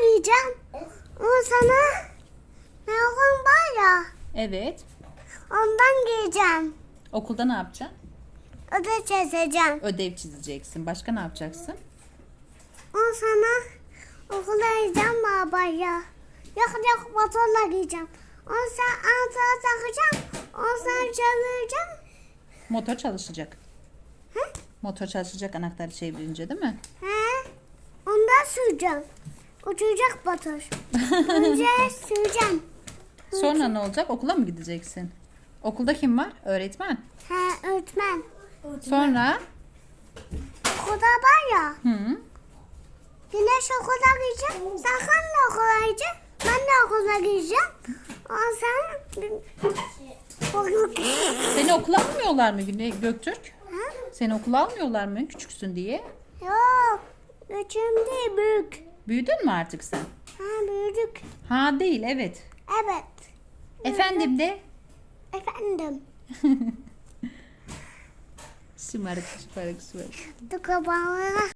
giyeceğim. O sana melon var ya. Evet. Ondan giyeceğim. Okulda ne yapacaksın? Da çizeceğim. Ödev çizeceksin. Başka ne yapacaksın? O sana okula gideceğim babaya. Yok yok motorla giyeceğim. O sen ağzına takacağım. O sen çevireceğim. Motor çalışacak. Hı? Motor çalışacak anahtarı çevirince değil mi? He? Ondan süreceğim. Uçacak motor. Önce süreceğim. Sonra ne olacak? Okula mı gideceksin? Okulda kim var? Öğretmen. He öğretmen. Sonra? Okulda var ya. Hı. Güneş okula gidecek. Sakın da okula gidecek. Ben de okula gideceğim. O sen... Seni okula almıyorlar mı Güney Göktürk? Ha? Seni okula almıyorlar mı küçüksün diye? Yok. Küçüğüm değil büyük. Büyüdün mü artık sen? Ha büyüdük. Ha değil evet. Evet. Efendim de. Efendim. Şımarık şımarık şımarık. Tıkı bana.